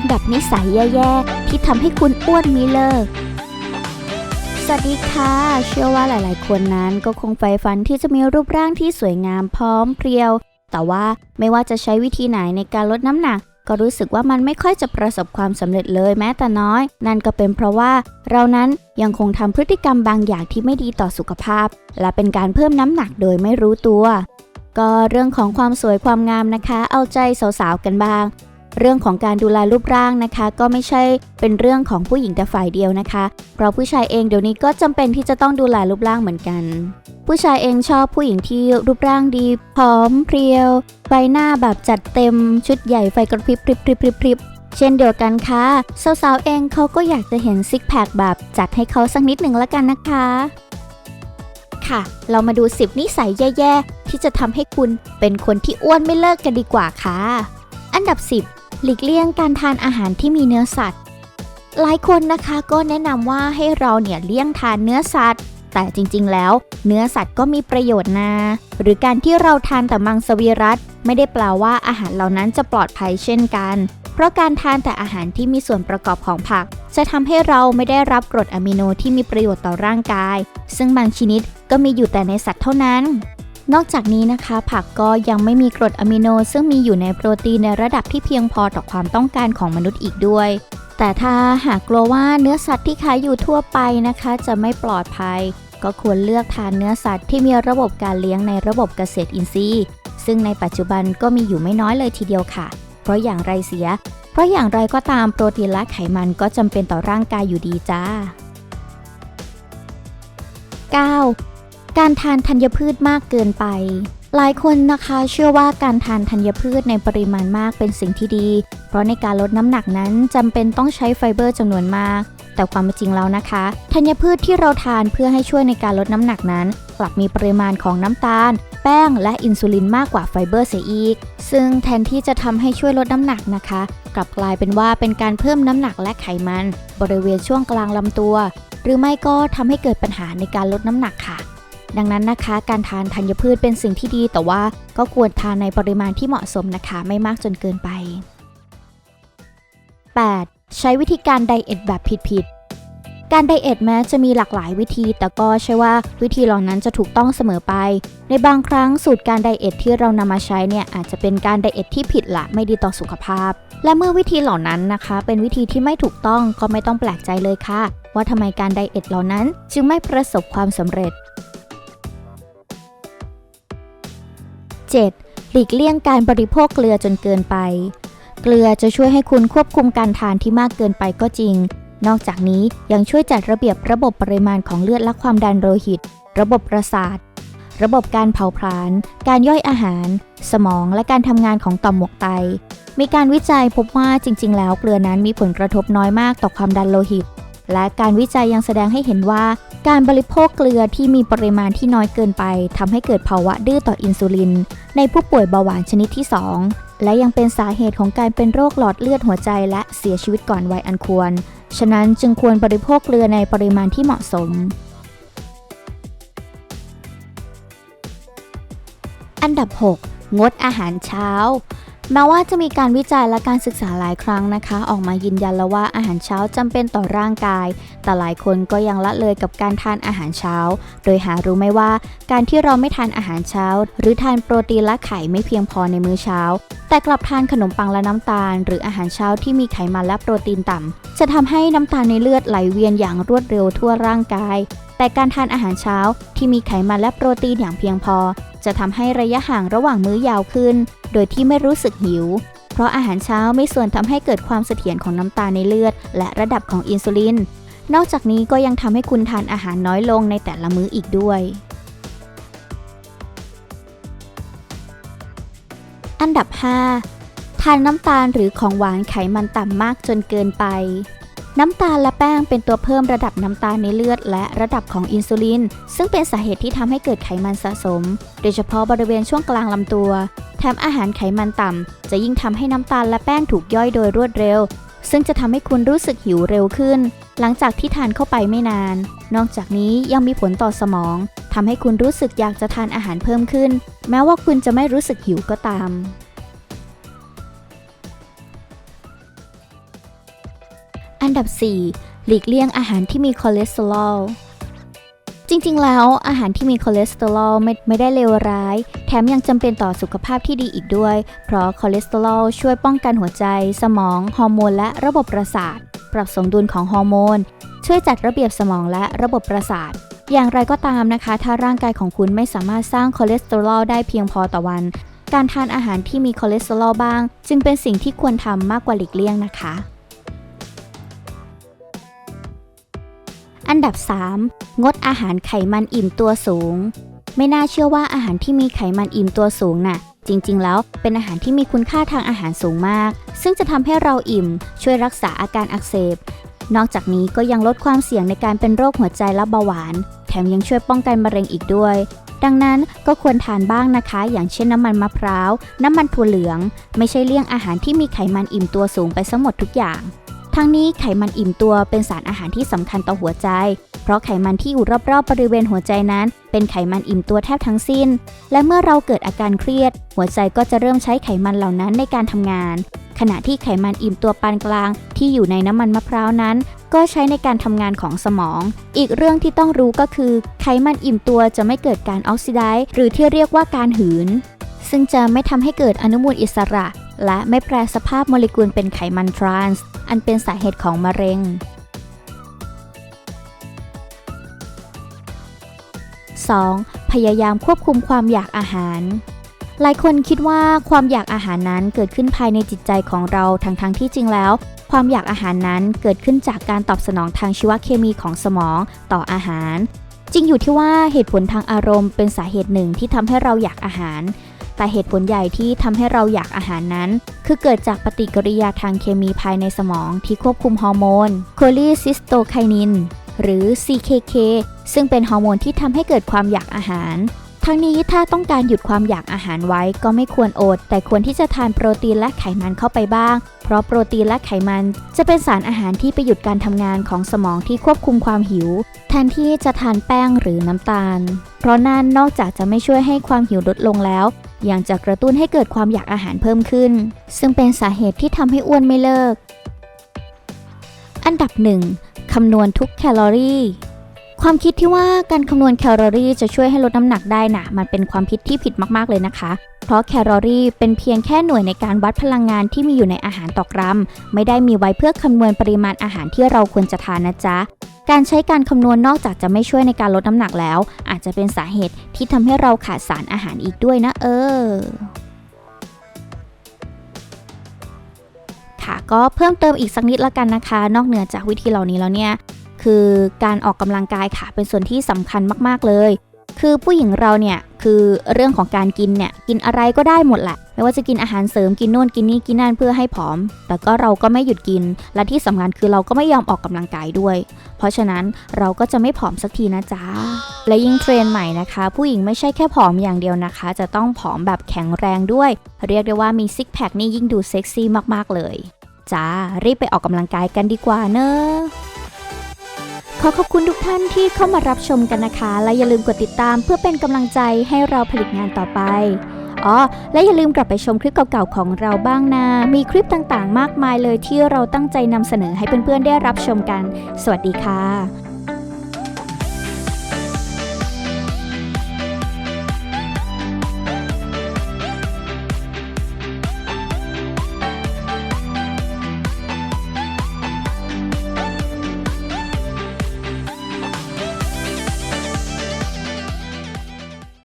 อันดับนิสัยแย่ๆ ที่ทำให้คุณอ้วนมีเลิก สวัสดีค่ะ เชื่อว่าหลายๆ คนนั้นก็คงใฝ่ฝันที่จะมีรูปร่างที่สวยงามพร้อมเพรียว แต่ว่าไม่ว่าจะใช้วิธีไหนในการลดน้ำหนัก ก็รู้สึกว่ามันไม่ค่อยจะประสบความสำเร็จเลยแม้แต่น้อย นั่นก็เป็นเพราะว่าเรานั้นยังคงทำพฤติกรรมบางอย่างที่ไม่ดีต่อสุขภาพ และเป็นการเพิ่มน้ำหนักโดยไม่รู้ตัวก็เรื่องของความสวยความงามนะคะ เอาใจสาวๆกันบ้าง เรื่องของการดูแลรูปร่างนะคะ ก็ไม่ใช่เป็นเรื่องของผู้หญิงแต่ฝ่ายเดียวนะคะ เพราะผู้ชายเองเดี๋ยวนี้ก็จำเป็นที่จะต้องดูแลรูปร่างเหมือนกัน ผู้ชายเองชอบผู้หญิงที่รูปร่างดีผอมเพรียว ใบหน้าแบบจัดเต็ม ชุดใหญ่ไฟกระพริบพริบพริบพริบพริบเช่นเดียวกันค่ะสาวๆเองเขาก็อยากจะเห็นซิกแพคแบบจัดให้เขาสักนิดหนึ่งละกันนะคะ ค่ะ เรามาดู 10 นิสัยแย่ๆ ที่จะทำให้คุณเป็นคนที่อ้วนไม่เลิกกันดีกว่าค่ะ อันดับ 10 หลีกเลี่ยงการทานอาหารที่มีเนื้อสัตว์ หลายคนนะคะก็แนะนำว่าให้เราเนี่ยเลี่ยงทานเนื้อสัตว์ แต่จริงๆ แล้ว เนื้อสัตว์ก็มีประโยชน์นะ หรือการที่เราทานแต่มังสวิรัตไม่ได้แปลว่าอาหารเหล่านั้นจะปลอดภัยเช่นกัน เพราะการทานแต่อาหารที่มีส่วนประกอบของผัก จะทำให้เราไม่ได้รับกรดอะมิโนที่มีประโยชน์ต่อร่างกาย ซึ่งบางชนิดก็มีอยู่แต่ในสัตว์เท่านั้น นอกจากนี้นะคะ ผักก็ยังไม่มีกรดอะมิโน ซึ่งมีอยู่ในโปรตีนในระดับที่เพียงพอต่อความต้องการของมนุษย์อีกด้วย แต่ถ้าหากกลัวว่าเนื้อสัตว์ที่ขายอยู่ทั่วไปนะคะ จะไม่ปลอดภัย ก็ควรเลือกทานเนื้อสัตว์ที่มีระบบการเลี้ยงในระบบเกษตรอินทรีย์ ซึ่งในปัจจุบันก็มีอยู่ไม่น้อยเลยทีเดียวค่ะ เพราะอย่างไรเสีย เพราะอย่างไรก็ตามโปรตีนและไขมันก็จำเป็นต่อร่างกายอยู่ดีจ้า 9. การทานธัญพืชมากเกินไป หลายคนนะคะเชื่อว่าการทานธัญพืชในปริมาณมากเป็นสิ่งที่ดี เพราะในการลดน้ำหนักนั้นจำเป็นต้องใช้ไฟเบอร์จำนวนมาก แต่ความเป็นจริงแล้วนะคะ ธัญพืชที่เราทานเพื่อให้ช่วยในการลดน้ำหนักนั้น กลับมีปริมาณของน้ำตาล แป้ง และอินซูลินมากกว่าไฟเบอร์เสียอีก ซึ่งแทนที่จะทำให้ช่วยลดน้ำหนักนะคะ กลับกลายเป็นว่าเป็นการเพิ่มน้ำหนักและไขมัน บริเวณช่วงกลางลำตัว หรือไม่ก็ทำให้เกิดปัญหาในการลดน้ำหนักค่ะ ดังนั้นนะคะ การทานธัญพืชเป็นสิ่งที่ดี แต่ว่าก็ควรทานในปริมาณที่เหมาะสมนะคะ ไม่มากจนเกินไป 8. ใช้วิธีการไดเอทแบบผิดๆการไดเอทแม้จะมีหลากหลายวิธี แต่ก็ใช่ว่าวิธีเหล่านั้นจะถูกต้องเสมอไป ในบางครั้งสูตรการไดเอทที่เรานำมาใช้เนี่ยอาจจะเป็นการไดเอทที่ผิดละไม่ดีต่อสุขภาพ และเมื่อวิธีเหล่านั้นนะคะ เป็นวิธีที่ไม่ถูกต้องก็ไม่ต้องแปลกใจเลยค่ะ ว่าทำไมการไดเอทเหล่านั้น จึงไม่ประสบความสำเร็จ 7. หลีกเลี่ยงการบริโภคเกลือจนเกินไป เกลือจะช่วยให้คุณควบคุมการทานที่มากเกินไปก็จริง นอกจากนี้ยังช่วยจัดระเบียบระบบปริมาณของเลือดและความดันโลหิต ระบบประสาท ระบบการเผาผลาญ การย่อยอาหาร สมองและการทำงานของต่อมหมวกไต มีการวิจัยพบว่าจริง ๆ แล้วเกลือนั้นมีผลกระทบน้อยมากต่อความดันโลหิต และการวิจัยยังแสดงให้เห็นว่า การบริโภคเกลือที่มีปริมาณที่น้อยเกินไปทำให้เกิดภาวะดื้อต่ออินซูลิน ในผู้ป่วยเบาหวานชนิดที่ 2 และยังเป็นสาเหตุของการเป็นโรคหลอดเลือดหัวใจและเสียชีวิตก่อนวัยอันควร ฉะนั้นจึงควรบริโภคเกลือในปริมาณที่เหมาะสม อันดับ 6 งดอาหารเช้า แม้ว่าจะมีการวิจัยและการศึกษาหลายครั้งนะคะ ออกมายืนยันแล้วว่าอาหารเช้าจำเป็นต่อร่างกาย แต่หลายคนก็ยังละเลยกับการทานอาหารเช้า โดยหารู้ไหมว่าการที่เราไม่ทานอาหารเช้า หรือทานโปรตีนและไข่ไม่เพียงพอในมื้อเช้า แต่กลับทานขนมปังและน้ำตาล หรืออาหารเช้าที่มีไขมันและโปรตีนต่ำจะทำให้น้ำตาลในเลือดไหลเวียนอย่างรวดเร็วทั่วร่างกาย แต่การทานอาหารเช้าที่มีไขมันและโปรตีนอย่างเพียงพอ จะทำให้ระยะห่างระหว่างมื้อยาวขึ้น โดยที่ไม่รู้สึกหิว เพราะอาหารเช้าไม่ส่วนทำให้เกิดความเสถียรของน้ำตาลในเลือด และระดับของอินซูลิน นอกจากนี้ก็ยังทำให้คุณทานอาหารน้อยลงในแต่ละมื้ออีกด้วยอันดับ 5 ทานน้ำตาลหรือของหวานไขมันต่ำมากจนเกินไป น้ำตาลและแป้งเป็นตัวเพิ่มระดับน้ำตาลในเลือด และระดับของอินซูลิน ซึ่งเป็นสาเหตุที่ทำให้เกิดไขมันสะสม โดยเฉพาะบริเวณช่วงกลางลำตัว แถมอาหารไขมันต่ำจะยิ่งทำให้น้ำตาลและแป้งถูกย่อยโดยรวดเร็ว ซึ่งจะทำให้คุณรู้สึกหิวเร็วขึ้น หลังจากที่ทานเข้าไปไม่นาน นอกจากนี้ยังมีผลต่อสมองทำให้คุณรู้สึกอยากจะทานอาหารเพิ่มขึ้น แม้ว่าคุณจะไม่รู้สึกหิวก็ตาม ดับ 4 หลีกเลี่ยงอาหารที่มีคอเลสเตอรอล จริงๆ แล้วอาหารที่มีคอเลสเตอรอลไม่ไม่ได้เลวร้าย แถมยังจำเป็นต่อสุขภาพที่ดีอีกด้วย เพราะคอเลสเตอรอลช่วยป้องกันหัวใจ สมอง ฮอร์โมน และระบบประสาท ปรับสมดุลของฮอร์โมน ช่วยจัดระเบียบสมองและระบบประสาทอย่างไรก็ตามนะคะ ถ้าร่างกายของคุณไม่สามารถสร้างคอเลสเตอรอลได้เพียงพอต่อวัน การทานอาหารที่มีคอเลสเตอรอลบ้าง จึงเป็นสิ่งที่ควรทำมากกว่าหลีกเลี่ยงนะคะ อันดับ 3 งดอาหารไขมันอิ่มตัวสูง ไม่น่าเชื่อว่าอาหารที่มีไขมันอิ่มตัวสูงน่ะ จริง ๆ แล้วเป็นอาหารที่มีคุณค่าทางอาหารสูงมาก ซึ่งจะทำให้เราอิ่ม ช่วยรักษาอาการอักเสบ นอกจากนี้ก็ยังลดความเสี่ยงในการเป็นโรคหัวใจและเบาหวาน แถมยังช่วยป้องกันมะเร็งอีกด้วยดังนั้นก็ควรทานบ้างนะคะ อย่างเช่นน้ำมันมะพร้าว น้ำมันถั่วเหลือง ไม่ใช่เลี่ยงอาหารที่มีไขมันอิ่มตัวสูงไปซะหมดทุกอย่าง ทั้งนี้ไขมันอิ่มตัวเป็นสารอาหารที่สำคัญต่อหัวใจ เพราะไขมันที่อยู่รอบๆ บริเวณหัวใจนั้น เป็นไขมันอิ่มตัวแทบทั้งสิ้น และเมื่อเราเกิดอาการเครียด หัวใจก็จะเริ่มใช้ไขมันเหล่านั้นในการทำงาน ขณะที่ไขมันอิ่มตัวปานกลาง ที่อยู่ในน้ำมันมะพร้าวนั้น ก็ใช้ในการทำงานของสมอง อีกเรื่องที่ต้องรู้ก็คือ ไขมันอิ่มตัวจะไม่เกิดการออกซิไดซ์หรือที่เรียกว่าการหืนซึ่งจะไม่ทำให้เกิดอนุมูลอิสระ และไม่แปรสภาพโมเลกุลเป็นไขมันทรานส์อันเป็นสาเหตุของมะเร็ง 2. พยายามควบคุมความอยากอาหาร หลายคนคิดว่าความอยากอาหารนั้นเกิดขึ้นภายในจิตใจของเราทั้งๆทที่จริงแล้ว ความอยากอาหารนั้นเกิดขึ้นจากการตอบสนองทางชีวเคมีของสมองต่ออาหาร จริงอยู่ที่ว่าเหตุผลทางอารมณ์เป็นสาเหตุหนึ่งที่ทำให้เราอยากอาหาร แต่เหตุผลใหญ่ที่ทำให้เราอยากอาหารนั้น คือเกิดจากปฏิกิริยาทางเคมีภายในสมองที่ควบคุมฮอร์โมนโคลีซิสโตไคนินหรือ CKK ซึ่งเป็นฮอร์โมนที่ทำให้เกิดความอยากอาหาร ทั้งนี้ถ้าต้องการหยุดความอยากอาหารไว้ก็ไม่ควรอด แต่ควรที่จะทานโปรตีนและไขมันเข้าไปบ้าง เพราะโปรตีนและไขมัน จะเป็นสารอาหารที่ไปหยุดการทำงานของสมองที่ควบคุมความหิว แทนที่จะทานแป้งหรือน้ำตาล เพราะนั่นนอกจากจะไม่ช่วยให้ความหิวลดลงแล้วยังจะกระตุ้นให้เกิดความอยากอาหารเพิ่มขึ้น ซึ่งเป็นสาเหตุที่ทำให้อ้วนไม่เลิก อันดับหนึ่งคำนวณทุกแคลอรี่ ความคิดที่ว่าการคำนวณแคลอรี่จะช่วยให้ลดน้ำหนักได้นะมันเป็นความคิดที่ผิดมากๆเลยนะคะ เพราะแคลอรี่เป็นเพียงแค่หน่วยในการวัดพลังงานที่มีอยู่ในอาหารต่อกรัม ไม่ได้มีไว้เพื่อคำนวณปริมาณอาหารที่เราควรจะทานนะจ๊ะ การใช้การคำนวณนอกจากจะไม่ช่วยในการลดน้ำหนักแล้ว อาจจะเป็นสาเหตุที่ทำให้เราขาดสารอาหารอีกด้วยนะเออค่ะก็เพิ่มเติมอีกสักนิดละกันนะคะ นอกเหนือจากวิธีเหล่านี้แล้วเนี่ย คือการออกกำลังกายค่ะ เป็นส่วนที่สำคัญมากๆเลย คือผู้หญิงเราเนี่ยคือเรื่องของการกินเนี่ยกินอะไรก็ได้หมดแหละ ไม่ว่าจะกินอาหารเสริมกินโน่นกินนี่กินนั่นเพื่อให้ผอม แต่ก็เราก็ไม่หยุดกิน และที่สำคัญคือเราก็ไม่ยอมออกกำลังกายด้วย เพราะฉะนั้นเราก็จะไม่ผอมสักทีนะจ๊ะ และยิ่งเทรนใหม่นะคะ ผู้หญิงไม่ใช่แค่ผอมอย่างเดียวนะคะ จะต้องผอมแบบแข็งแรงด้วย เรียกได้ว่ามีซิกแพคนี่ยิ่งดูเซ็กซี่มากๆเลยจ้ารีบไปออกกำลังกายกันดีกว่าเนอะ ขอขอบคุณทุกท่านที่เข้ามารับชมกันนะคะ และอย่าลืมกดติดตามเพื่อเป็นกำลังใจให้เราผลิตงานต่อไป อ๋อ และอย่าลืมกลับไปชมคลิปเก่าๆของเราบ้างนะ มีคลิปต่างๆ มากมายเลยที่เราตั้งใจนำเสนอให้เพื่อนๆได้รับชมกัน สวัสดีค่ะ